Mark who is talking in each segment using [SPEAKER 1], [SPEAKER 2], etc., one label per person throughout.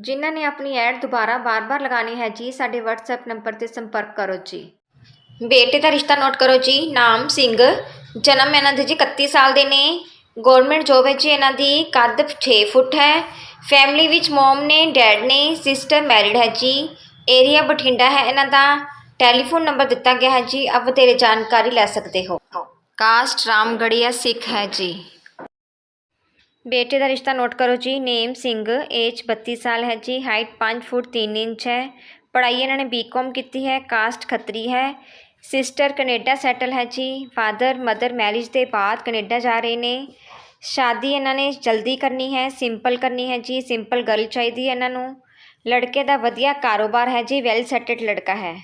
[SPEAKER 1] ਜਿਨ੍ਹਾਂ ਨੇ ਆਪਣੀ ਐਡ ਦੁਬਾਰਾ ਬਾਰ-ਬਾਰ ਲਗਾਣੀ ਹੈ ਜੀ, ਸਾਡੇ WhatsApp ਨੰਬਰ ਤੇ ਸੰਪਰਕ ਕਰੋ ਜੀ। ਬੇਟੇ ਦਾ ਰਿਸ਼ਤਾ ਨੋਟ ਕਰੋ ਜੀ, ਨਾਮ ਸਿੰਘ, ਜਨਮ ਇਹਨਾਂ ਦੇ ਜੀ 31 ਸਾਲ ਦੇ ਨੇ। ਗਵਰਨਮੈਂਟ ਜੋਬ ਹੈ ਜੀ ਇਹਨਾਂ ਦੀ, ਕੱਦ 6 ਫੁੱਟ ਹੈ। ਫੈਮਿਲੀ ਵਿੱਚ ਮਮ ਨੇ ਡੈਡ ਨੇ ਸਿਸਟਰ ਮੈਰਿਡ ਹੈ ਜੀ। ਏਰੀਆ ਬਠਿੰਡਾ ਹੈ ਇਹਨਾਂ ਦਾ। ਟੈਲੀਫੋਨ ਨੰਬਰ ਦਿੱਤਾ ਗਿਆ ਹੈ ਜੀ, ਆਪ ਵਧੇਰੇ ਜਾਣਕਾਰੀ ਲੈ ਸਕਦੇ ਹੋ। ਕਾਸਟ ਰਾਮਗੜੀਆ ਸਿੱਖ ਹੈ ਜੀ। ਬੇਟੇ ਦਾ ਰਿਸ਼ਤਾ ਨੋਟ ਕਰੋ ਜੀ, ਨੇਮ ਸਿੰਘ ਏਜ 32 ਸਾਲ ਹੈ ਜੀ ਹਾਈਟ 5 ਫੁੱਟ 3 ਇੰਚ ਹੈ। ਪੜ੍ਹਾਈ ਇਹਨਾਂ ਨੇ ਬੀਕਾਮ ਕੀਤੀ ਹੈ ਕਾਸਟ ਖੱਤਰੀ ਹੈ। ਸਿਸਟਰ ਕੈਨੇਡਾ ਸੈਟਲ ਹੈ ਜੀ ਫਾਦਰ ਮਦਰ ਮੈਰਿਜ ਦੇ ਬਾਅਦ ਕੈਨੇਡਾ ਜਾ ਰਹੇ ਨੇ। ਸ਼ਾਦੀ ਇਹਨਾਂ ਨੇ ਜਲਦੀ ਕਰਨੀ ਹੈ ਸਿੰਪਲ ਕਰਨੀ ਹੈ ਜੀ ਸਿੰਪਲ ਗਰਲ ਚਾਹੀਦੀ ਹੈ ਇਹਨਾਂ ਨੂੰ। ਲੜਕੇ ਦਾ ਵਧੀਆ ਕਾਰੋਬਾਰ ਹੈ ਜੀ ਵੈਲ ਸੈਟਲਡ ਲੜਕਾ ਹੈ।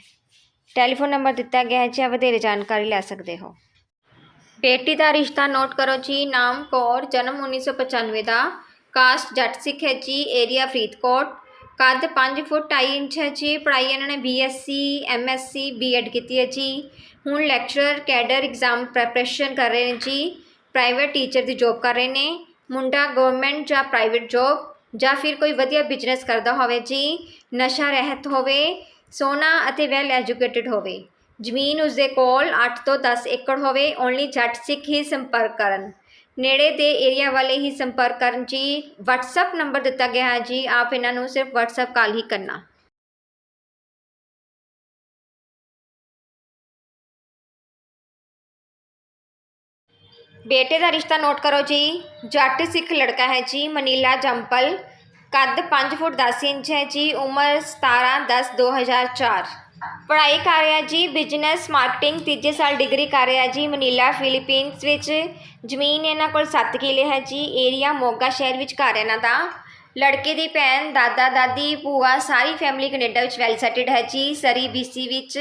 [SPEAKER 1] ਟੈਲੀਫੋਨ ਨੰਬਰ ਦਿੱਤਾ ਗਿਆ ਹੈ ਜੀ ਆ ਵਧੇਰੇ ਜਾਣਕਾਰੀ ਲੈ ਸਕਦੇ ਹੋ। ਬੇਟੀ ਦਾ ਰਿਸ਼ਤਾ ਨੋਟ ਕਰੋ ਜੀ, ਨਾਮ ਕੌਰ, ਜਨਮ 1995 ਦਾ, ਕਾਸਟ ਜੱਟ ਸਿੱਖ ਹੈ ਜੀ, ਏਰੀਆ ਫਰੀਦਕੋਟ, ਕੱਦ 5 ਫੁੱਟ 2 ਇੰਚ ਹੈ ਜੀ, ਪੜ੍ਹਾਈ ਇਹਨਾਂ ਨੇ ਬੀਐਸਸੀ ਐਮਐਸਸੀ ਬੀਐਡ ਕੀਤੀ ਹੈ ਜੀ। ਹੁਣ ਲੈਕਚਰਰ ਕੈਡਰ ਐਗਜ਼ਾਮ ਪ੍ਰੈਪਰੇਸ਼ਨ ਕਰ ਰਹੇ ਨੇ ਜੀ ਪ੍ਰਾਈਵੇਟ ਟੀਚਰ ਦੀ ਜੌਬ ਕਰ ਰਹੇ ਨੇ, ਮੁੰਡਾ ਗਵਰਨਮੈਂਟ ਜਾਂ ਪ੍ਰਾਈਵੇਟ ਜੌਬ ਜਾਂ ਫਿਰ ਕੋਈ ਵਧੀਆ ਬਿਜ਼ਨਸ ਕਰਦਾ ਹੋਵੇ ਜੀ, ਨਸ਼ਾ ਰਹਿਤ ਹੋਵੇ, ਸੋਨਾ ਅਤੇ ਵੈਲ ਐਜੂਕੇਟਿਡ ਹੋਵੇ। ਜ਼ਮੀਨ ਉਸਦੇ ਕੋਲ 8 ਤੋਂ 10 ਏਕੜ ਹੋਵੇ, ਓਨਲੀ ਜੱਟ ਸਿੱਖ ਹੀ ਸੰਪਰਕ ਕਰਨ। ਨੇੜੇ ਦੇ ਏਰੀਆ ਵਾਲੇ ਹੀ ਸੰਪਰਕ ਕਰਨ। ਜੀ, WhatsApp ਨੰਬਰ ਦਿੱਤਾ ਗਿਆ ਹੈ। ਜੀ, ਆਪ ਇਹਨਾਂ ਨੂੰ ਸਿਰਫ WhatsApp ਕਾਲ ਹੀ ਕਰਨਾ। ਬੇਟੇ ਦਾ ਰਿਸ਼ਤਾ ਨੋਟ ਕਰੋ ਜੀ। ਜੱਟ ਸਿੱਖ ਲੜਕਾ ਹੈ ਜੀ, ਮਨੀਲਾ ਜੰਪਲ। ਕੱਦ 5 ਫੁੱਟ 10 ਇੰਚ ਹੈ ਜੀ, ਉਮਰ 17 10 2004 ਪੜ੍ਹਾਈ ਕਰ ਰਿਹਾ ਜੀ ਬਿਜ਼ਨਸ ਮਾਰਕੀਟਿੰਗ ਤੀਜੇ ਸਾਲ ਡਿਗਰੀ ਕਰ ਰਿਹਾ ਜੀ, ਮਨੀਲਾ ਫਿਲੀਪੀਨਸ ਵਿੱਚ। ਜ਼ਮੀਨ ਇਹਨਾਂ ਕੋਲ ਸੱਤ ਕਿੱਲੇ ਹੈ ਜੀ ਏਰੀਆ ਮੋਗਾ ਸ਼ਹਿਰ ਵਿੱਚ ਘਰ ਇਹਨਾਂ ਦਾ। ਲੜਕੇ ਦੀ ਭੈਣ, ਦਾਦਾ, ਦਾਦੀ, ਭੂਆ, ਸਾਰੀ ਫੈਮਿਲੀ ਕੈਨੇਡਾ ਵਿੱਚ ਵੈਲ ਸੈਟਡ ਹੈ ਜੀ, ਸਰੀ ਬੀਸੀ ਵਿੱਚ।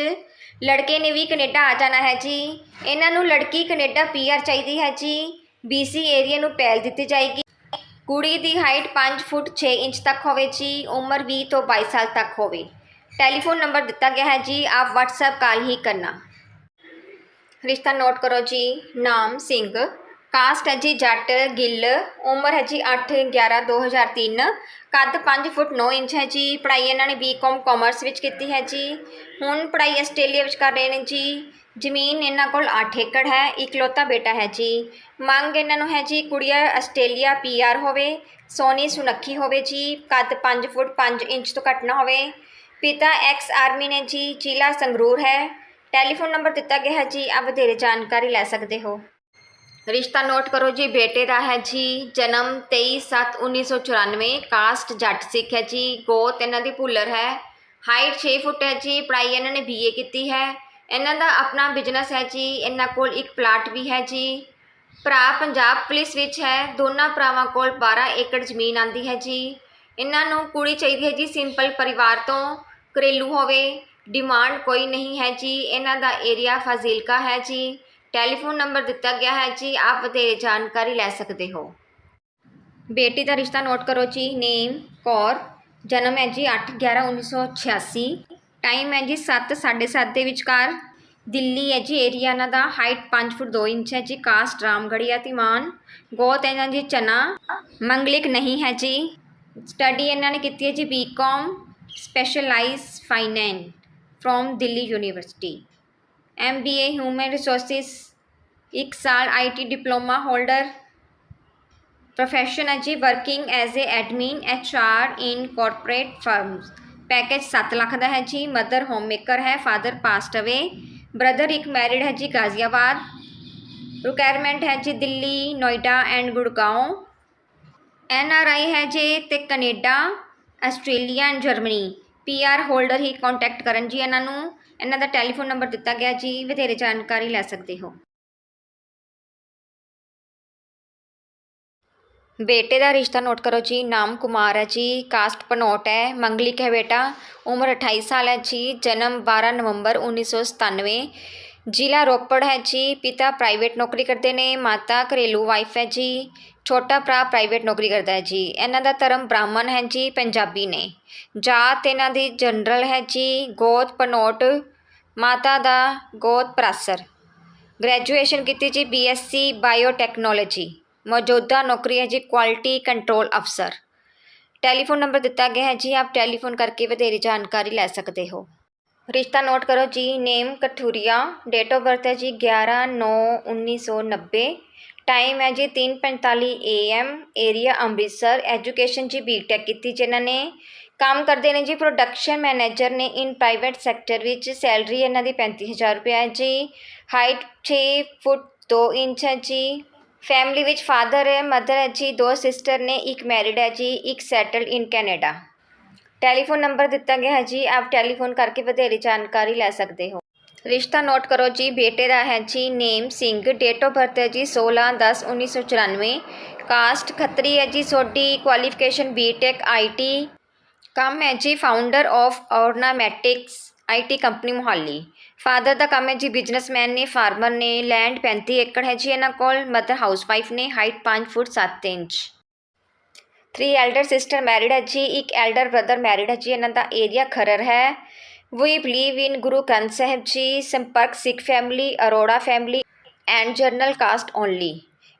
[SPEAKER 1] ਲੜਕੇ ਨੇ ਵੀ ਕੈਨੇਡਾ ਆ ਜਾਣਾ ਹੈ ਜੀ। ਇਹਨਾਂ ਨੂੰ ਲੜਕੀ ਕੈਨੇਡਾ ਪੀਆਰ ਚਾਹੀਦੀ ਹੈ ਜੀ। ਬੀਸੀ ਏਰੀਆ ਨੂੰ ਪਹਿਲ ਦਿੱਤੀ ਜਾਏਗੀ। ਕੁੜੀ ਦੀ ਹਾਈਟ 5 ਫੁੱਟ 6 ਇੰਚ ਤੱਕ ਹੋਵੇ ਜੀ, ਉਮਰ 20 ਤੋਂ 22 ਸਾਲ ਤੱਕ ਹੋਵੇ। ਟੈਲੀਫੋਨ ਨੰਬਰ ਦਿੱਤਾ ਗਿਆ ਹੈ ਜੀ, ਆਪ WhatsApp ਕਾਲ ਹੀ ਕਰਨਾ। ਰਿਸ਼ਤਾ ਨੋਟ ਕਰੋ ਜੀ, ਨਾਮ ਸਿੰਘ। ਕਾਸਟ ਹੈ ਜੀ, ਜੱਟ, ਗਿੱਲ। ਉਮਰ ਹੈ ਜੀ 8 11 2003 ਕੱਦ 5 ਫੁੱਟ 9 ਇੰਚ ਹੈ ਜੀ। ਪੜ੍ਹਾਈ ਇਹਨਾਂ ਨੇ ਬੀਕਾਮ ਕਾਮਰਸ ਵਿੱਚ ਕੀਤੀ ਹੈ ਜੀ। ਹੁਣ ਪੜ੍ਹਾਈ ਆਸਟ੍ਰੇਲੀਆ ਵਿੱਚ ਕਰ ਰਹੇ ਨੇ ਜੀ। ਜ਼ਮੀਨ ਇਹਨਾਂ ਕੋਲ 8 ਏਕੜ ਹੈ, ਇਕਲੌਤਾ ਬੇਟਾ ਹੈ ਜੀ। ਮੰਗ ਇਹਨਾਂ ਨੂੰ ਹੈ ਜੀ, ਕੁੜੀਆ ਆਸਟ੍ਰੇਲੀਆ ਪੀਆਰ ਹੋਵੇ ਸੋਨੀ ਸੁਨੱਖੀ ਹੋਵੇ ਜੀ। ਕੱਦ 5 ਫੁੱਟ 5 ਇੰਚ ਤੋਂ ਘੱਟ ਨਾ ਹੋਵੇ। ਪਿਤਾ ਐਕਸ ਆਰਮੀ ਨੇ ਜੀ ਜ਼ਿਲ੍ਹਾ ਸੰਗਰੂਰ ਹੈ। ਟੈਲੀਫੋਨ ਨੰਬਰ ਦਿੱਤਾ ਗਿਆ ਹੈ ਜੀ, ਆਪ ਵਧੇਰੇ ਜਾਣਕਾਰੀ ਲੈ ਸਕਦੇ ਹੋ। ਰਿਸ਼ਤਾ ਨੋਟ ਕਰੋ ਜੀ, ਬੇਟੇ ਦਾ ਹੈ ਜੀ, ਜਨਮ 23/7/1994 ਕਾਸਟ ਜੱਟ ਸਿੱਖ ਹੈ ਜੀ, ਗੋਤ ਇਹਨਾਂ ਦੀ ਭੁੱਲਰ ਹੈ। ਹਾਈਟ 6 ਫੁੱਟ ਹੈ ਜੀ, ਪੜ੍ਹਾਈ ਇਹਨਾਂ ਨੇ ਬੀਏ ਕੀਤੀ ਹੈ। ਇਹਨਾਂ ਦਾ ਆਪਣਾ ਬਿਜ਼ਨਸ ਹੈ ਜੀ, ਇਹਨਾਂ ਕੋਲ ਇੱਕ ਪਲਾਟ ਵੀ ਹੈ ਜੀ। ਭਰਾ ਪੰਜਾਬ ਪੁਲਿਸ ਵਿੱਚ ਹੈ, ਦੋਨਾਂ ਭਰਾਵਾਂ ਕੋਲ 12 ਏਕੜ ਜ਼ਮੀਨ ਆਂਦੀ ਹੈ ਜੀ। ਇਹਨਾਂ ਨੂੰ ਕੁੜੀ ਚਾਹੀਦੀ ਹੈ ਜੀ ਸਿੰਪਲ ਪਰਿਵਾਰ ਤੋਂ ਘਰੇਲੂ ਹੋਵੇ ਡਿਮਾਂਡ ਕੋਈ ਨਹੀਂ ਹੈ ਜੀ, ਇਹਨਾਂ ਦਾ ਏਰੀਆ ਫਾਜ਼ਿਲਕਾ ਹੈ ਜੀ ਟੈਲੀਫੋਨ ਨੰਬਰ ਦਿੱਤਾ ਗਿਆ ਹੈ ਜੀ, ਆਪ ਵਧੇਰੇ ਜਾਣਕਾਰੀ ਲੈ ਸਕਦੇ ਹੋ। ਬੇਟੀ ਦਾ ਰਿਸ਼ਤਾ ਨੋਟ ਕਰੋ ਜੀ ਨੇਮ ਕੌਰ, ਜਨਮ ਹੈ ਜੀ 8 11 1986 ਟਾਈਮ ਹੈ ਜੀ 7 7:30 ਦੇ ਵਿਚਕਾਰ, ਦਿੱਲੀ ਹੈ ਜੀ ਏਰੀਆ ਇਹਨਾਂ ਦਾ ਹਾਈਟ 5 ਫੁੱਟ 2 ਇੰਚ ਹੈ ਜੀ ਕਾਸਟ ਰਾਮਗੜੀਆ ਤਿਮਾਨ ਗੋਤ ਇਹਨਾਂ ਜੀ ਚਨਾ, ਮੰਗਲਿਕ ਨਹੀਂ ਹੈ ਜੀ। ਸਟੱਡੀ ਇਹਨਾਂ ਨੇ ਕੀਤੀ ਹੈ ਜੀ BCom specialise finance from Delhi university M B A human resources ਇੱਕ ਸਾਲ I T diploma holder profession ਹੈ ਜੀ working as a admin H R in corporate firms package 7 lakh ਦਾ ਹੈ ਜੀ ਮਦਰ ਹੋਮ ਮੇਕਰ ਹੈ ਫਾਦਰ ਪਾਸਟ ਅਵੇ ਬ੍ਰਦਰ ਇੱਕ married ਹੈ ਜੀ, ਗਾਜ਼ੀਆਬਾਦ. ਰਿਕੁਆਇਰਮੈਂਟ ਹੈ ਜੀ, Delhi, Noida and Gurgaon N R I ਹੈ ਜੇ ਤੇ Canada, Australia and Germany. P R holder he contact ਕਰਨ ਜੀ ਇਹਨਾਂ ਨੂੰ। ਇਹਨਾਂ ਦਾ ਟੈਲੀਫੋਨ ਨੰਬਰ ਦਿੱਤਾ ਗਿਆ ਜੀ, ਵਧੇਰੇ ਜਾਣਕਾਰੀ ਲੈ ਸਕਦੇ ਹੋ। ਬੇਟੇ ਦਾ ਰਿਸ਼ਤਾ ਨੋਟ ਕਰੋ ਜੀ, ਨਾਮ ਕੁਮਾਰ ਹੈ ਜੀ ਕਾਸਟ ਪਨੋਟ ਹੈ ਮੰਗਲਿਕ ਹੈ ਬੇਟਾ, ਉਮਰ 28 ਸਾਲ ਹੈ ਜੀ, ਜਨਮ 12 ਨਵੰਬਰ 1997 ਜ਼ਿਲ੍ਹਾ ਰੋਪੜ ਹੈ ਜੀ ਪਿਤਾ ਪ੍ਰਾਈਵੇਟ ਨੌਕਰੀ ਕਰਦੇ ਨੇ ਮਾਤਾ ਘਰੇਲੂ ਵਾਈਫ ਹੈ ਜੀ ਛੋਟਾ ਭਰਾ ਪ੍ਰਾਈਵੇਟ ਨੌਕਰੀ ਕਰਦਾ ਹੈ ਜੀ ਇਹਨਾਂ ਦਾ ਧਰਮ ਬ੍ਰਾਹਮਣ ਹੈ ਜੀ ਪੰਜਾਬੀ ਨੇ ਜਾਤ ਇਹਨਾਂ ਦੀ ਜਨਰਲ ਹੈ ਜੀ ਗੋਤ ਪਨੋਟ ਮਾਤਾ ਦਾ ਗੋਤ ਪ੍ਰਾਸਰ ਗ੍ਰੈਜੂਏਸ਼ਨ ਕੀਤੀ ਜੀ ਬੀਐਸਸੀ ਬਾਇਓਟੈਕਨੋਲੋਜੀ ਮੌਜੂਦਾ ਨੌਕਰੀ ਹੈ ਜੀ ਕੁਆਲਿਟੀ ਕੰਟਰੋਲ ਅਫਸਰ ਟੈਲੀਫੋਨ ਨੰਬਰ ਦਿੱਤਾ ਗਿਆ ਹੈ ਜੀ ਆਪ ਟੈਲੀਫੋਨ ਕਰਕੇ ਵਧੇਰੇ ਜਾਣਕਾਰੀ ਲੈ ਸਕਦੇ ਹੋ ਰਿਸ਼ਤਾ ਨੋਟ ਕਰੋ ਜੀ, name Kathuria date of birth ਹੈ ਜੀ 11 9 1990 ਟਾਈਮ ਹੈ ਜੀ 3:45 ਏਐਮ ਏਰੀਆ ਅੰਮ੍ਰਿਤਸਰ। ਐਜੂਕੇਸ਼ਨ ਜੀ ਬੀਟੈਕ ਕੀਤੀ ਜਿਨ੍ਹਾਂ ਨੇ। ਕੰਮ ਕਰਦੇ ਨੇ ਜੀ ਪ੍ਰੋਡਕਸ਼ਨ ਮੈਨੇਜਰ ਨੇ ਇਨ ਪ੍ਰਾਈਵੇਟ ਸੈਕਟਰ ਵਿੱਚ। ਸੈਲਰੀ ਇਹਨਾਂ ਦੀ 35000 ਰੁਪਏ ਹੈ ਜੀ। ਹਾਈਟ 6 ਫੁੱਟ 2 ਇੰਚ ਹੈ ਜੀ। ਫੈਮਿਲੀ ਵਿੱਚ ਫਾਦਰ ਹੈ ਮਦਰ ਹੈ ਜੀ, ਦੋ ਸਿਸਟਰ ਨੇ, ਇੱਕ ਮੈਰਿਡ ਹੈ ਜੀ, ਇੱਕ settled in Canada telephone number ਦਿੱਤਾ ਗਿਆ ਹੈ ਜੀ, ਆਪ ਟੈਲੀਫੋਨ ਕਰਕੇ ਵਧੇਰੇ ਜਾਣਕਾਰੀ ਲੈ ਸਕਦੇ ਹੋ। ਰਿਸ਼ਤਾ ਨੋਟ ਕਰੋ ਜੀ, ਬੇਟੇ ਦਾ ਹੈ ਜੀ, name Singh date of birth ਹੈ ਜੀ 16 10 1994 ਕਾਸਟ ਖੱਤਰੀ ਹੈ ਜੀ ਸੋਡੀ ਕੁਆਲੀਫਿਕੇਸ਼ਨ ਬੀਟੈਕ ਆਈਟੀ ਕੰਮ ਹੈ ਜੀ founder of Ornamatics IT company Mohali. Father ਦਾ ਕੰਮ ਹੈ ਜੀ ਬਿਜ਼ਨਸਮੈਨ ਨੇ ਫਾਰਮਰ ਨੇ ਲੈਂਡ 35 ਏਕੜ ਹੈ ਜੀ, ਇਹਨਾਂ ਕੋਲ ਮਦਰ ਹਾਊਸਵਾਈਫ ਨੇ height 5 foot 7 inch. Three elder sister married ਹੈ ਜੀ, ਇੱਕ ਐਲਡਰ ਬ੍ਰਦਰ ਮੈਰਿਡ ਹੈ ਜੀ, ਇਹਨਾਂ ਦਾ ਏਰੀਆ ਖਰਰ ਹੈ। ਵੀ ਬਲੀਵ ਇਨ ਗੁਰੂ ਗ੍ਰੰਥ ਸਾਹਿਬ ਜੀ, ਸੰਪਰਕ Sikh family Arora family and general caste only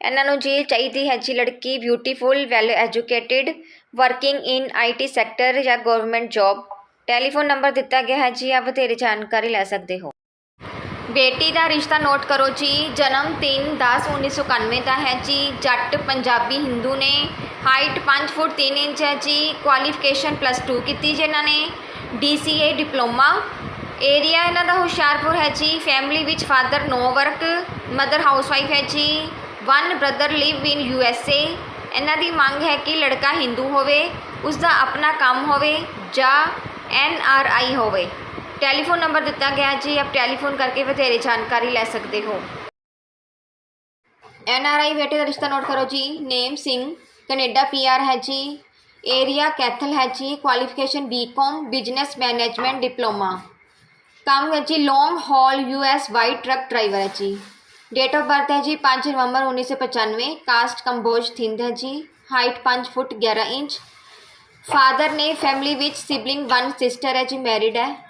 [SPEAKER 1] ਇਹਨਾਂ ਨੂੰ ਜੀ ਚਾਹੀਦੀ ਹੈ ਜੀ, ਲੜਕੀ beautiful well educated working in IT sector ਜਾਂ ਗਵਰਨਮੈਂਟ ਜੌਬ ਟੈਲੀਫੋਨ ਨੰਬਰ ਦਿੱਤਾ ਗਿਆ ਹੈ ਜੀ, ਆਪ ਵਧੇਰੇ ਜਾਣਕਾਰੀ ਲੈ ਸਕਦੇ ਹੋ। ਬੇਟੀ ਦਾ ਰਿਸ਼ਤਾ ਨੋਟ ਕਰੋ ਜੀ, ਜਨਮ 3 10 1991 ਦਾ ਹੈ ਜੀ। ਜੱਟ ਪੰਜਾਬੀ ਹਿੰਦੂ ਨੇ ਹਾਈਟ 5 ਫੁੱਟ 3 ਇੰਚ ਹੈ ਜੀ। ਕੁਆਲੀਫਿਕੇਸ਼ਨ ਪਲੱਸ 2 ਕੀਤੀ ਜੀ ਇਹਨਾਂ ਨੇ। DCA diploma. ਏਰੀਆ ਇਹਨਾਂ ਦਾ ਹੁਸ਼ਿਆਰਪੁਰ ਹੈ ਜੀ। ਫੈਮਿਲੀ ਵਿੱਚ father no work mother housewife ਹੈ ਜੀ। One brother live in U S A. ਇਹਨਾਂ ਦੀ ਮੰਗ ਹੈ ਕਿ ਲੜਕਾ ਹਿੰਦੂ ਹੋਵੇ ਉਸ ਦਾ ਆਪਣਾ ਕੰਮ ਹੋਵੇ ਜਾਂ ਐਨ ਆਰ ਆਈ ਹੋਵੇ। ਟੈਲੀਫੋਨ ਨੰਬਰ ਦਿੱਤਾ ਗਿਆ ਜੀ, ਆਪ ਟੈਲੀਫੋਨ ਕਰਕੇ ਵਧੇਰੇ ਜਾਣਕਾਰੀ ਲੈ ਸਕਦੇ ਹੋ। ਐਨ ਆਰ ਆਈ ਬੇਟੇ ਦਾ ਰਿਸ਼ਤਾ ਨੋਟ ਕਰੋ ਜੀ। Name Singh, Canada P R ਹੈ ਜੀ। ਏਰੀਆ ਕੈਥਲ ਹੈ ਜੀ। Qualification BCom, business management, diploma. ਕੰਮ ਹੈ ਜੀ, long haul U S white truck driver ਹੈ ਜੀ। ਡੇਟ ਆਫ ਬਰਥ ਹੈ ਜੀ 5 ਨਵੰਬਰ 1995 ਕਾਸਟ ਕੰਬੋਜ ਥਿੰਦ ਹੈ ਜੀ। Height 5 foot 11 inch. ਫਾਦਰ ਨੇ ਫੈਮਿਲੀ ਵਿੱਚ ਸਿਬਲਿੰਗ ਵਨ ਸਿਸਟਰ ਹੈ ਜੀ, ਮੈਰਿਡ ਹੈ।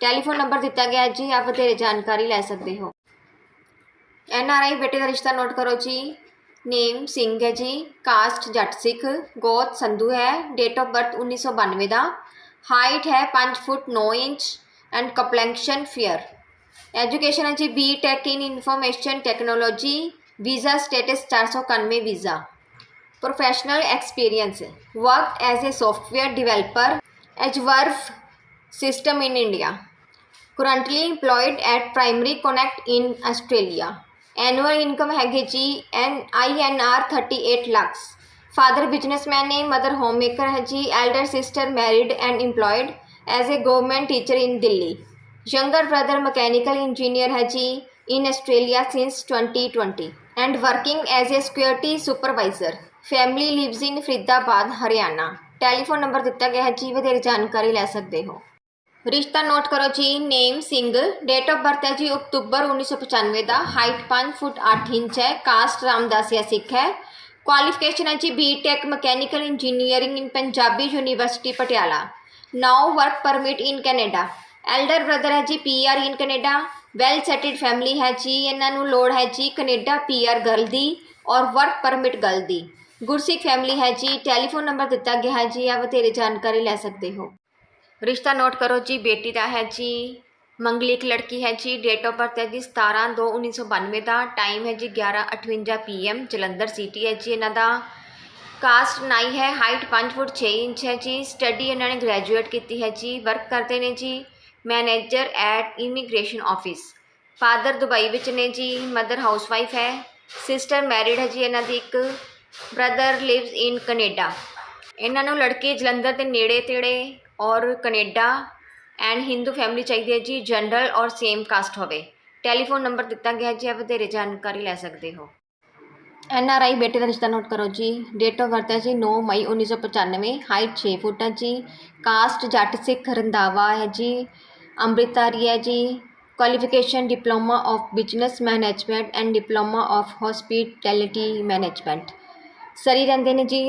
[SPEAKER 1] ਟੈਲੀਫੋਨ ਨੰਬਰ ਦਿੱਤਾ ਗਿਆ ਹੈ ਜੀ ਆਪ ਵਧੇਰੇ ਜਾਣਕਾਰੀ ਲੈ ਸਕਦੇ ਹੋ ਐਨ ਆਰ ਆਈ ਬੇਟੇ ਦਾ ਰਿਸ਼ਤਾ ਨੋਟ ਕਰੋ ਜੀ ਨੇਮ ਸਿੰਘ ਹੈ ਜੀ ਕਾਸਟ ਜੱਟ ਸਿੱਖ ਗੋਤ ਸੰਧੂ ਹੈ ਡੇਟ ਆਫ ਬਰਥ 1992 ਦਾ ਹਾਈਟ ਹੈ 5 foot 9 inch and complexion fair education ਹੈ ਜੀ B tech in information technology visa status 491 visa professional experience worked as a software developer at Verve system in India currently employed at Primary Connect in Australia annual income ਹੈਗੀ ਜੀ N I N R 38 lakhs father businessman ਨੇ mother homemaker ਹੈ ਜੀ elder sister married and employed as a government teacher in Delhi younger brother mechanical engineer ਹੈ ਜੀ in Australia since 2020 and working as a security supervisor family lives in Faridabad Haryana telephone number ਦਿੱਤਾ ਗਿਆ ਹੈ ਜੀ ਵਧੇਰੇ ਜਾਣਕਾਰੀ ਲੈ ਸਕਦੇ ਹੋ ਰਿਸ਼ਤਾ ਨੋਟ ਕਰੋ ਜੀ, name Singh date of birth ਹੈ ਜੀ ਅਕਤੂਬਰ 1995 ਦਾ ਹਾਈਟ 5 ਫੁੱਟ 8 ਇੰਚ ਹੈ ਕਾਸਟ ਰਾਮਦਾਸੀਆ ਸਿੱਖ ਹੈ। ਕੁਆਲੀਫਿਕੇਸ਼ਨ ਹੈ ਜੀ BTech mechanical engineering in Punjabi university Patiala. Now work permit in Canada elder brother ਹੈ ਜੀ PR in Canada well settled family ਹੈ ਜੀ, ਇਹਨਾਂ ਨੂੰ ਲੋੜ ਹੈ ਜੀ ਕੈਨੇਡਾ ਪੀਆਰ ਗਰਲ ਦੀ ਔਰ ਵਰਕ ਪਰਮਿਟ ਗਰਲ ਦੀ। ਗੁਰਸਿੱਖ ਫੈਮਿਲੀ ਹੈ ਜੀ ਟੈਲੀਫੋਨ ਨੰਬਰ ਦਿੱਤਾ ਗਿਆ ਹੈ ਜੀ ਆ ਵਧੇਰੇ ਜਾਣਕਾਰੀ ਲੈ ਸਕਦੇ ਹੋ। ਰਿਸ਼ਤਾ ਨੋਟ ਕਰੋ ਜੀ, ਬੇਟੀ ਦਾ ਹੈ ਜੀ ਮੰਗਲਿਕ ਲੜਕੀ ਹੈ ਜੀ ਡੇਟ ਆਫ ਬਰਥ ਹੈ ਜੀ 17 2 1992 ਦਾ ਟਾਈਮ ਹੈ ਜੀ 11:58 ਪੀਐਮ ਜਲੰਧਰ ਸਿਟੀ ਹੈ ਜੀ ਇਹਨਾਂ ਦਾ। ਕਾਸਟ ਨਾਈ ਹੈ ਹਾਈਟ 5 ਫੁੱਟ 6 ਇੰਚ ਹੈ ਜੀ ਸਟੱਡੀ ਇਹਨਾਂ ਨੇ ਗ੍ਰੈਜੂਏਟ ਕੀਤੀ ਹੈ ਜੀ ਵਰਕ ਕਰਦੇ ਨੇ ਜੀ manager at immigration office father Dubai ਵਿੱਚ ਨੇ ਜੀ ਮਦਰ ਹਾਊਸਵਾਈਫ ਹੈ ਸਿਸਟਰ ਮੈਰਿਡ ਹੈ ਜੀ ਇਹਨਾਂ ਦੀ ਇੱਕ ਬ੍ਰਦਰ ਲਿਵਸ ਇਨ ਕੈਨੇਡਾ ਇਹਨਾਂ ਨੂੰ ਲੜਕੇ ਜਲੰਧਰ ਦੇ ਨੇੜੇ ਤੇੜੇ ਔਰ ਕੈਨੇਡਾ ਐਂਡ ਹਿੰਦੂ ਫੈਮਿਲੀ ਚਾਹੀਦੀ ਹੈ ਜੀ ਜਨਰਲ ਔਰ ਸੇਮ ਕਾਸਟ ਹੋਵੇ। ਟੈਲੀਫੋਨ ਨੰਬਰ ਦਿੱਤਾ ਗਿਆ ਜੀ ਆਪ ਵਧੇਰੇ ਜਾਣਕਾਰੀ ਲੈ ਸਕਦੇ ਹੋ। ਐਨ ਆਰ ਆਈ ਬੇਟੇ ਦਾ ਰਿਸ਼ਤਾ ਨੋਟ ਕਰੋ ਜੀ। ਡੇਟ ਆਫ ਬਰਥ ਹੈ ਜੀ 9 ਮਈ 1995 ਹਾਈਟ 6 ਫੁੱਟ ਹੈ ਜੀ। ਕਾਸਟ ਜੱਟ ਸਿੱਖ ਰੰਧਾਵਾ ਹੈ ਜੀ। ਅੰਮ੍ਰਿਤਧਾਰੀ ਹੈ ਜੀ। Qualification diploma of business management and diploma of hospitality management Surrey ਰਹਿੰਦੇ ਨੇ ਜੀ।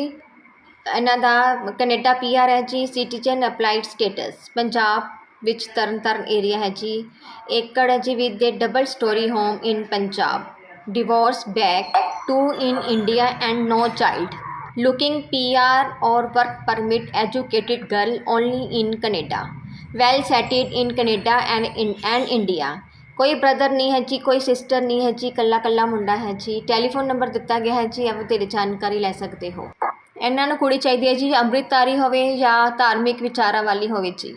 [SPEAKER 1] ਇਹਨਾਂ ਦਾ ਕੈਨੇਡਾ ਪੀਆਰ ਹੈ ਜੀ, ਸਿਟੀਜ਼ਨ ਅਪਲਾਈਡ ਸਟੇਟਸ, ਪੰਜਾਬ ਵਿੱਚ ਤਰਨਤਾਰਨ ਏਰੀਆ ਹੈ ਜੀ ਏਕੜ ਹੈ ਜੀ with the double storey home in Punjab divorce back to in India and no child. Looking PR or work permit educated girl only in Canada. Well settled in Canada and in and India ਕੋਈ brother ਨਹੀਂ ਹੈ ਜੀ, ਕੋਈ sister ਨਹੀਂ ਹੈ ਜੀ ਕੱਲਾ ਕੱਲਾ ਮੁੰਡਾ ਹੈ ਜੀ ਟੈਲੀਫੋਨ ਨੰਬਰ ਦਿੱਤਾ ਗਿਆ ਹੈ ਜੀ, ਆਪ ਤੇਰੀ ਜਾਣਕਾਰੀ ਲੈ ਸਕਦੇ ਹੋ ਇਹਨਾਂ ਨੂੰ ਕੁੜੀ ਚਾਹੀਦੀ ਹੈ ਜੀ, ਅੰਮ੍ਰਿਤਧਾਰੀ ਹੋਵੇ ਜਾਂ ਧਾਰਮਿਕ ਵਿਚਾਰਾਂ ਵਾਲੀ ਹੋਵੇ ਜੀ।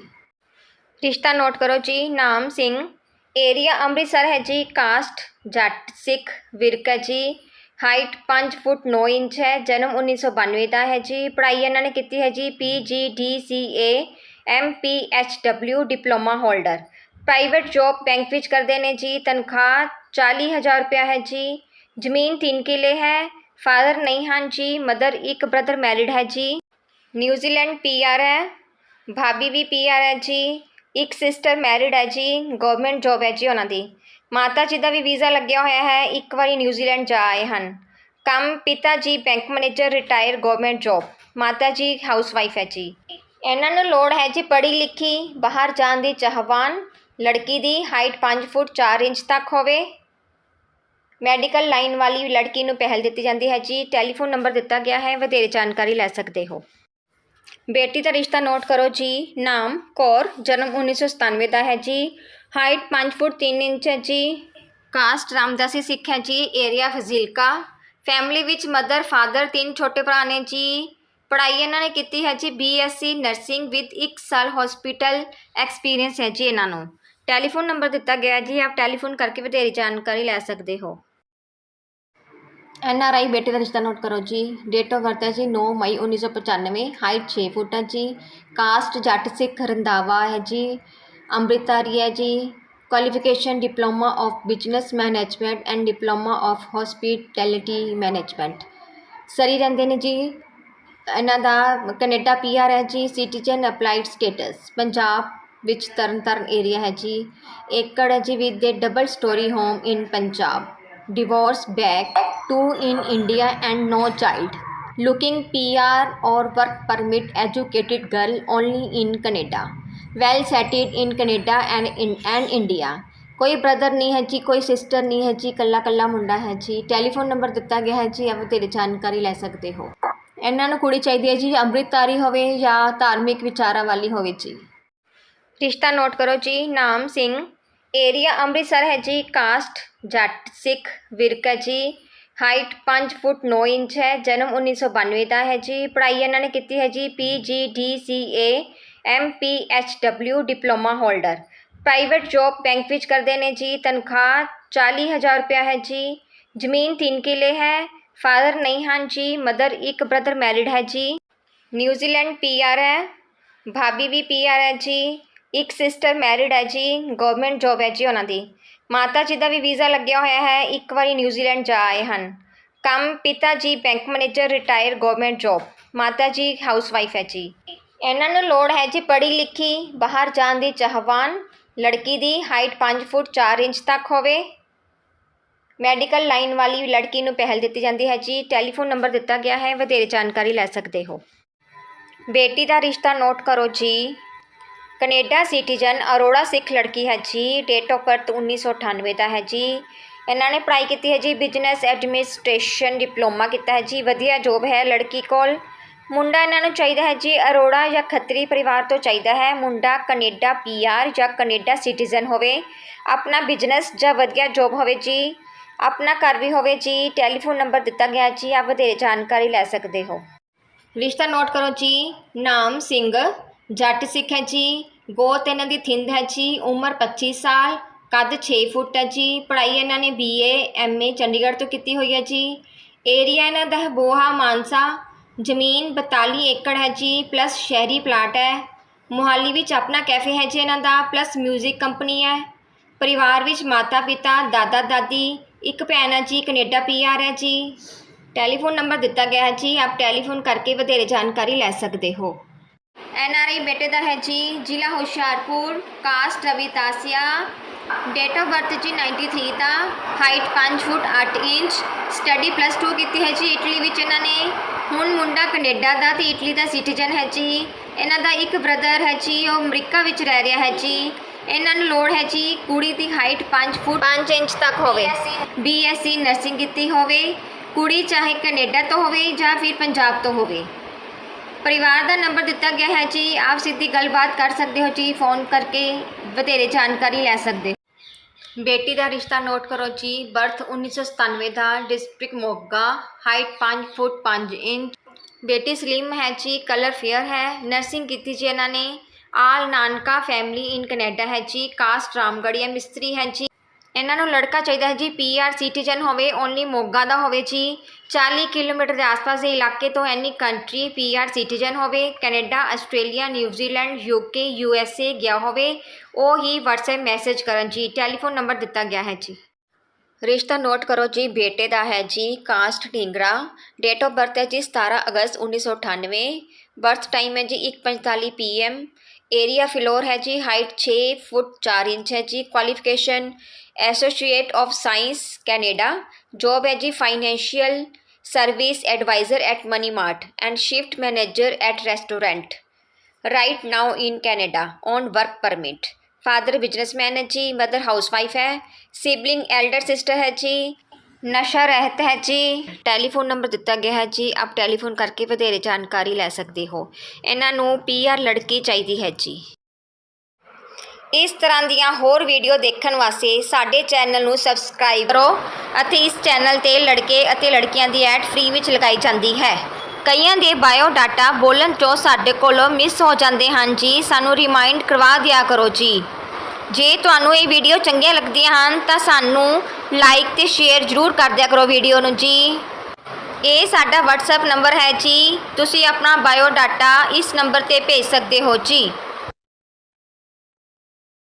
[SPEAKER 1] ਰਿਸ਼ਤਾ ਨੋਟ ਕਰੋ ਜੀ, ਨਾਮ ਸਿੰਘ। ਏਰੀਆ ਅੰਮ੍ਰਿਤਸਰ ਹੈ ਜੀ, ਕਾਸਟ ਜੱਟ ਸਿੱਖ ਵਿਰਕ ਹੈ ਜੀ। ਹਾਈਟ 5 ਫੁੱਟ 9 ਇੰਚ ਹੈ, ਜਨਮ 1992 ਦਾ ਹੈ ਜੀ। ਪੜ੍ਹਾਈ ਇਹਨਾਂ ਨੇ ਕੀਤੀ ਹੈ ਜੀ P G D C A M P H W diploma holder. Private job bank ਵਿੱਚ ਕਰਦੇ ਨੇ ਜੀ, ਤਨਖਾਹ 40000 ਰੁਪਇਆ ਹੈ ਜੀ। ਜ਼ਮੀਨ 3 ਕਿੱਲੇ ਹੈ ਫਾਦਰ ਨਹੀਂ ਹਨ ਜੀ ਮਦਰ ਇੱਕ ਬ੍ਰਦਰ ਮੈਰਿਡ ਹੈ ਜੀ। ਨਿਊਜ਼ੀਲੈਂਡ ਪੀਆਰ ਹੈ, ਭਾਬੀ ਵੀ ਪੀਆਰ ਹੈ ਜੀ। ਇੱਕ ਸਿਸਟਰ ਮੈਰਿਡ ਹੈ ਜੀ ਗਵਰਨਮੈਂਟ ਜੌਬ ਹੈ ਜੀ ਉਹਨਾਂ ਦੀ। ਮਾਤਾ ਜੀ ਦਾ ਵੀ ਵੀਜ਼ਾ ਲੱਗਿਆ ਹੋਇਆ ਹੈ, ਇੱਕ ਵਾਰੀ ਨਿਊਜ਼ੀਲੈਂਡ ਜਾ ਆਏ ਹਨ। ਕੰਮ ਪਿਤਾ ਜੀ bank manager retire government job ਮਾਤਾ ਜੀ ਹਾਊਸ ਵਾਈਫ ਹੈ ਜੀ। ਇਹਨਾਂ ਨੂੰ ਲੋੜ ਹੈ ਜੀ ਪੜ੍ਹੀ ਲਿਖੀ, ਬਾਹਰ ਜਾਣ ਦੀ ਚਾਹਵਾਨ, ਲੜਕੀ ਦੀ ਹਾਈਟ 5 ਫੁੱਟ 4 ਇੰਚ ਤੱਕ ਹੋਵੇ। ਮੈਡੀਕਲ ਲਾਈਨ ਵਾਲੀ ਲੜਕੀ ਨੂੰ ਪਹਿਲ ਦਿੱਤੀ ਜਾਂਦੀ ਹੈ ਜੀ। ਟੈਲੀਫੋਨ ਨੰਬਰ ਦਿੱਤਾ ਗਿਆ ਹੈ, ਵਧੇਰੇ ਜਾਣਕਾਰੀ ਲੈ ਸਕਦੇ ਹੋ। ਬੇਟੀ ਦਾ ਰਿਸ਼ਤਾ ਨੋਟ ਕਰੋ ਜੀ। ਨਾਮ ਕੌਰ, ਜਨਮ 1997 ਦਾ ਹੈ ਜੀ। ਹਾਈਟ 5 ਫੁੱਟ 3 ਇੰਚ ਹੈ ਜੀ। ਕਾਸਟ ਰਾਮਦਾਸੀ ਸਿੱਖ ਹੈ ਜੀ। ਏਰੀਆ ਫਜ਼ਿਲਕਾ। ਫੈਮਿਲੀ ਵਿੱਚ ਮਦਰ, ਫਾਦਰ ਤਿੰਨ ਛੋਟੇ ਭਰਾ ਨੇ ਜੀ। ਪੜ੍ਹਾਈ ਇਹਨਾਂ ਨੇ ਕੀਤੀ ਹੈ ਜੀ। ਬੀਐਸਸੀ ਨਰਸਿੰਗ ਵਿਦ 1 ਸਾਲ ਹਸਪੀਟਲ ਐਕਸਪੀਰੀਅੰਸ ਹੈ ਜੀ ਇਹਨਾਂ ਨੂੰ। ਟੈਲੀਫੋਨ ਨੰਬਰ ਦਿੱਤਾ ਗਿਆ ਜੀ। ਆਪ ਟੈਲੀਫੋਨ ਕਰਕੇ ਵਧੇਰੀ ਜਾਣਕਾਰੀ ਲੈ ਸਕਦੇ ਹੋ। ਐਨ ਆਰ ਆਈ ਬੇਟੇ ਦਾ ਰਿਸ਼ਤਾ ਨੋਟ ਕਰੋ ਜੀ। ਡੇਟ ਆਫ ਬਰਥ ਹੈ ਜੀ 9 ਮਈ 1995 ਹਾਈਟ 6 ਫੁੱਟ ਹੈ ਜੀ। ਕਾਸਟ ਜੱਟ ਸਿੱਖ ਰੰਧਾਵਾ ਹੈ ਜੀ। ਅੰਮ੍ਰਿਤਾਰੀ ਹੈ ਜੀ। Qualification diploma of business management and diploma of hospitality management Surrey ਰਹਿੰਦੇ ਨੇ ਜੀ। ਇਹਨਾਂ ਦਾ ਕੈਨੇਡਾ ਪੀਆਰ ਹੈ ਜੀ। ਸਿਟੀਜ਼ਨ ਅਪਲਾਈਡ ਸਟੇਟਸ ਪੰਜਾਬ ਵਿੱਚ ਤਰਨਤਾਰਨ ਏਰੀਆ ਹੈ ਜੀ। ਏਕੜ ਹੈ ਜੀ। With the double storey home in Punjab divorce back to in India and no child. Looking PR or work permit educated girl only in Canada. Well settled in Canada and in and India. ਕੋਈ brother ਨਹੀਂ ਹੈ ਜੀ ਕੋਈ sister ਨਹੀਂ ਹੈ ਜੀ ਕੱਲਾ ਕੱਲਾ ਮੁੰਡਾ ਹੈ ਜੀ ਟੈਲੀਫੋਨ ਨੰਬਰ ਦਿੱਤਾ ਗਿਆ ਹੈ ਜੀ ਆਪ ਤੇਰੀ ਜਾਣਕਾਰੀ ਲੈ ਸਕਦੇ ਹੋ ਇਹਨਾਂ ਨੂੰ ਕੁੜੀ ਚਾਹੀਦੀ ਹੈ ਜੀ ਅੰਮ੍ਰਿਤਧਾਰੀ ਹੋਵੇ ਜਾਂ ਧਾਰਮਿਕ ਵਿਚਾਰਾਂ ਵਾਲੀ ਹੋਵੇ ਜੀ ਰਿਸ਼ਤਾ ਨੋਟ ਕਰੋ ਜੀ ਨਾਮ ਸਿੰਘ ਏਰੀਆ ਅੰਮ੍ਰਿਤਸਰ ਹੈ ਜੀ ਕਾਸਟ ਜੱਟ ਸਿੱਖ ਵਿਰਕਾ ਜੀ ਹਾਈਟ 5 ਫੁੱਟ 9 ਇੰਚ ਹੈ, ਜਨਮ 1992 ਦਾ ਹੈ ਜੀ। ਪੜ੍ਹਾਈ ਇਹਨਾਂ ਨੇ ਕੀਤੀ ਹੈ ਜੀ P G D C A, M P H W diploma holder. Private job bank ਵਿੱਚ ਕਰਦੇ ਨੇ ਜੀ, ਤਨਖਾਹ 40000 ਰੁਪਇਆ ਹੈ ਜੀ। ਜ਼ਮੀਨ 3 ਕਿੱਲੇ ਹੈ, ਫਾਦਰ ਨਹੀਂ ਹਨ ਜੀ, ਮਦਰ ਇੱਕ, ਬ੍ਰਦਰ ਮੈਰਿਡ ਹੈ ਜੀ। ਨਿਊਜ਼ੀਲੈਂਡ ਪੀਆਰ ਹੈ, ਭਾਬੀ ਵੀ ਪੀਆਰ ਹੈ ਜੀ। ਇੱਕ ਸਿਸਟਰ ਮੈਰਿਡ ਹੈ ਜੀ, ਗਵਰਨਮੈਂਟ ਜੌਬ ਹੈ ਜੀ ਉਹਨਾਂ ਦੀ। ਮਾਤਾ ਜੀ ਦਾ ਵੀ ਵੀਜ਼ਾ ਲੱਗਿਆ ਹੋਇਆ ਹੈ, ਇੱਕ ਵਾਰੀ ਨਿਊਜ਼ੀਲੈਂਡ ਜਾ ਆਏ ਹਨ। ਕੰਮ ਪਿਤਾ ਜੀ bank manager retire government job ਮਾਤਾ ਜੀ ਹਾਊਸਵਾਈਫ ਹੈ ਜੀ। ਇਹਨਾਂ ਨੂੰ ਲੋੜ ਹੈ ਜੀ ਪੜ੍ਹੀ ਲਿਖੀ, ਬਾਹਰ ਜਾਣ ਦੀ ਚਾਹਵਾਨ, ਲੜਕੀ ਦੀ ਹਾਈਟ 5 ਫੁੱਟ 4 ਇੰਚ ਤੱਕ ਹੋਵੇ। ਮੈਡੀਕਲ ਲਾਈਨ ਵਾਲੀ ਲੜਕੀ ਨੂੰ ਪਹਿਲ ਦਿੱਤੀ ਜਾਂਦੀ ਹੈ ਜੀ। ਟੈਲੀਫੋਨ ਨੰਬਰ ਦਿੱਤਾ ਗਿਆ ਹੈ, ਵਧੇਰੇ ਜਾਣਕਾਰੀ ਲੈ ਸਕਦੇ ਹੋ। ਬੇਟੀ ਦਾ ਰਿਸ਼ਤਾ ਨੋਟ ਕਰੋ ਜੀ। ਕੈਨੇਡਾ ਸਿਟੀਜ਼ਨ ਅਰੋੜਾ ਸਿੱਖ ਲੜਕੀ ਹੈ ਜੀ, ਡੇਟ ਆਫ ਬਰਥ 1998 ਦਾ ਹੈ ਜੀ। ਇਹਨਾਂ ਨੇ ਪੜ੍ਹਾਈ ਕੀਤੀ ਹੈ ਜੀ, ਬਿਜ਼ਨਸ ਐਡਮਿਨਿਸਟ੍ਰੇਸ਼ਨ ਡਿਪਲੋਮਾ ਕੀਤਾ ਹੈ ਜੀ। ਵਧੀਆ ਜੋਬ ਹੈ ਲੜਕੀ ਕੋਲ। ਮੁੰਡਾ ਇਹਨਾਂ ਨੂੰ ਚਾਹੀਦਾ ਹੈ ਜੀ, ਅਰੋੜਾ ਜਾਂ ਖੱਤਰੀ ਪਰਿਵਾਰ ਤੋਂ ਚਾਹੀਦਾ ਹੈ। ਮੁੰਡਾ ਕੈਨੇਡਾ ਪੀਆਰ ਜਾਂ ਕੈਨੇਡਾ ਸਿਟੀਜ਼ਨ ਹੋਵੇ। ਆਪਣਾ ਬਿਜ਼ਨਸ ਜਾਂ ਵਧੀਆ ਜੋਬ ਹੋਵੇ ਜੀ। ਆਪਣਾ ਘਰ ਵੀ ਹੋਵੇ ਜੀ। ਟੈਲੀਫੋਨ ਨੰਬਰ ਦਿੱਤਾ ਗਿਆ ਜੀ। ਆਪ ਵਧੇਰੇ ਜਾਣਕਾਰੀ ਲੈ ਸਕਦੇ ਹੋ। ਰਿਸ਼ਤਾ ਨੋਟ ਕਰੋ ਜੀ। ਨਾਮ ਸਿੰਘ, ਜੱਟ ਸਿੱਖ ਹੈ ਜੀ। ਗੋਤ ਇਹਨਾਂ ਦੀ ਥਿੰਦ ਹੈ ਜੀ, ਉਮਰ 25 ਸਾਲ, ਕੱਦ 6 ਫੁੱਟ ਹੈ ਜੀ, ਪੜ੍ਹਾਈ ਇਹਨਾਂ ਨੇ ਬੀਏ ਐਮਏ ਚੰਡੀਗੜ੍ਹ ਤੋਂ ਕੀਤੀ ਹੋਈ ਹੈ ਜੀ। ਏਰੀਆ ਇਹਨਾਂ ਦਾ ਹੈ ਬੋਹਾ, ਮਾਨਸਾ, ਜ਼ਮੀਨ 42 ਏਕੜ ਹੈ ਜੀ ਪਲੱਸ ਸ਼ਹਿਰੀ ਪਲਾਟ ਹੈ। ਮੁਹਾਲੀ ਵਿੱਚ ਆਪਣਾ ਕੈਫੇ ਹੈ ਜੀ ਇਹਨਾਂ ਦਾ ਪਲੱਸ 뮤직 ਕੰਪਨੀ ਹੈ। ਪਰਿਵਾਰ ਵਿੱਚ ਮਾਤਾ ਪਿਤਾ, ਦਾਦਾ ਦਾਦੀ, ਇੱਕ ਭੈਣ ਹੈ ਜੀ, ਕੈਨੇਡਾ ਪੀਆਰ ਹੈ ਜੀ। ਟੈਲੀਫੋਨ ਨੰਬਰ ਦਿੱਤਾ ਗਿਆ ਹੈ ਜੀ, ਆਪ ਟੈਲੀਫੋਨ ਕਰਕੇ ਵਧੇਰੇ ਜਾਣਕਾਰੀ ਲੈ ਸਕਦੇ ਹੋ। ਐਨ ਆਰ ਆਈ ਬੇਟੇ ਦਾ ਹੈ ਜੀ, ਜ਼ਿਲ੍ਹਾ Hoshiarpur caste Ravidasia date of birth ਜੀ 93 ਦਾ height 5 foot 8 inch study plus 2 ਕੀਤੀ ਹੈ ਜੀ ਇਟਲੀ ਵਿੱਚ ਇਹਨਾਂ ਨੇ। ਹੁਣ ਮੁੰਡਾ ਕੈਨੇਡਾ ਦਾ ਤੇ ਇਟਲੀ ਦਾ ਸਿਟੀਜ਼ਨ ਹੈ ਜੀ। ਇਹਨਾਂ ਦਾ ਇੱਕ ਬ੍ਰਦਰ ਹੈ ਜੀ, ਉਹ ਅਮਰੀਕਾ ਵਿੱਚ ਰਹਿ ਰਿਹਾ ਹੈ ਜੀ। ਇਹਨਾਂ ਨੂੰ ਲੋੜ ਹੈ ਜੀ ਕੁੜੀ ਦੀ ਹਾਈਟ 5 ਫੁੱਟ 5 ਇੰਚ ਤੱਕ ਹੋਵੇ। ਬੀਐਸਸੀ ਨਰਸਿੰਗ ਕੀਤੀ ਹੋਵੇ। ਕੁੜੀ ਚਾਹੇ ਕੈਨੇਡਾ ਤੋਂ ਹੋਵੇ ਜਾਂ ਫਿਰ ਪੰਜਾਬ ਤੋਂ ਹੋਵੇ। ਪਰਿਵਾਰ ਦਾ ਨੰਬਰ ਦਿੱਤਾ ਗਿਆ ਹੈ ਜੀ। ਆਪ ਸਿੱਧੀ ਗੱਲਬਾਤ ਕਰ ਸਕਦੇ ਹੋ ਜੀ। ਫੋਨ ਕਰਕੇ ਵਧੇਰੇ ਜਾਣਕਾਰੀ ਲੈ ਸਕਦੇ। ਬੇਟੀ ਦਾ ਰਿਸ਼ਤਾ ਨੋਟ ਕਰੋ ਜੀ। ਬਰਥ 1997 ਦਾ district Moga. Height 5 foot 5 inch. ਬੇਟੀ ਸਲਿਮ ਹੈ ਜੀ। ਕਲਰ ਫੇਅਰ ਹੈ। ਨਰਸਿੰਗ ਕੀਤੀ ਜੀ ਇਹਨਾਂ ਨੇ। ਆਲ ਨਾਨਕਾ ਫੈਮਿਲੀ ਇਨ ਕੈਨੇਡਾ ਹੈ ਜੀ। ਕਾਸਟ ਰਾਮਗੜੀਆ ਮਿਸਤਰੀ ਹੈ ਜੀ। ਇਹਨਾਂ ਨੂੰ ਲੜਕਾ ਚਾਹੀਦਾ ਹੈ ਜੀ ਪੀਆਰ ਸਿਟੀਜ਼ਨ ਹੋਵੇ ਓਨਲੀ ਮੋਗਾ ਦਾ ਹੋਵੇ ਜੀ। 40 ਕਿਲੋਮੀਟਰ ਦੇ ਆਸ-ਪਾਸ ਦੇ ਇਲਾਕੇ ਤੋਂ ਐਨੀ ਕੰਟਰੀ ਪੀਆਰ ਸਿਟੀਜ਼ਨ ਹੋਵੇ, Canada, Australia New Zealand UK USA ਗਿਆ ਹੋਵੇ, ਉਹ ਹੀ WhatsApp ਮੈਸੇਜ ਕਰਨ ਜੀ। ਟੈਲੀਫੋਨ ਨੰਬਰ ਦਿੱਤਾ ਗਿਆ ਹੈ ਜੀ। ਰਿਸ਼ਤਾ ਨੋਟ ਕਰੋ ਜੀ, ਬੇਟੇ ਦਾ ਹੈ ਜੀ caste Dhingra. Date of birth ਹੈ ਜੀ 17 ਅਗਸਤ 1998 ਬਰਥ ਟਾਈਮ ਹੈ ਜੀ 1:45 ਪੀਐਮ ਏਰੀਆ ਫਲੋਰ ਹੈ ਜੀ ਹਾਈਟ 6 ਫੁੱਟ 4 ਇੰਚ ਹੈ ਜੀ qualification associate of science Canada job ਹੈ ਜੀ financial service advisor at money mart and shift manager at restaurant right now in Canada on work permit father businessman ਹੈ ਜੀ mother housewife ਹੈ sibling elder sister ਹੈ ਜੀ ਨਸ਼ਾ ਰਹਿਤ ਹੈ ਜੀ। ਟੈਲੀਫੋਨ ਨੰਬਰ ਦਿੱਤਾ ਗਿਆ ਹੈ ਜੀ। ਆਪ ਟੈਲੀਫੋਨ ਕਰਕੇ ਵਧੇਰੇ ਜਾਣਕਾਰੀ ਲੈ ਸਕਦੇ ਹੋ। ਇਹਨਾਂ ਨੂੰ ਪੀਆਰ ਲੜਕੀ ਚਾਹੀਦੀ ਹੈ ਜੀ। ਇਸ ਤਰ੍ਹਾਂ ਦੀਆਂ ਹੋਰ ਵੀਡੀਓ ਦੇਖਣ ਵਾਸਤੇ ਸਾਡੇ ਚੈਨਲ ਨੂੰ ਸਬਸਕ੍ਰਾਈਬ ਕਰੋ ਅਤੇ ਇਸ ਚੈਨਲ ਤੇ ਲੜਕੇ ਅਤੇ ਲੜਕੀਆਂ ਦੀ ਐਡ ਫ੍ਰੀ ਵਿੱਚ ਲਗਾਈ ਜਾਂਦੀ ਹੈ। ਕਈਆਂ ਦੇ ਬਾਇਓ ਡਾਟਾ ਬੋਲਣ ਤੋਂ ਸਾਡੇ ਕੋਲੋਂ ਮਿਸ ਹੋ ਜਾਂਦੇ ਹਨ ਜੀ। ਸਾਨੂੰ ਰਿਮਾਈਂਡ ਕਰਵਾ ਦਿਆ ਕਰੋ ਜੀ। ਜੇ ਤੁਹਾਨੂੰ ਇਹ ਵੀਡੀਓ ਚੰਗੀਆਂ ਲੱਗਦੀਆਂ ਹਨ, ਤਾਂ ਸਾਨੂੰ ਲਾਈਕ ਤੇ ਸ਼ੇਅਰ ਜ਼ਰੂਰ ਕਰ ਦਿਆ ਕਰੋ ਵੀਡੀਓ ਨੂੰ ਜੀ। ਇਹ ਸਾਡਾ WhatsApp ਨੰਬਰ ਹੈ ਜੀ। ਤੁਸੀਂ ਆਪਣਾ ਬਾਇਓ ਡਾਟਾ ਇਸ ਨੰਬਰ ਤੇ ਭੇਜ ਸਕਦੇ ਹੋ ਜੀ।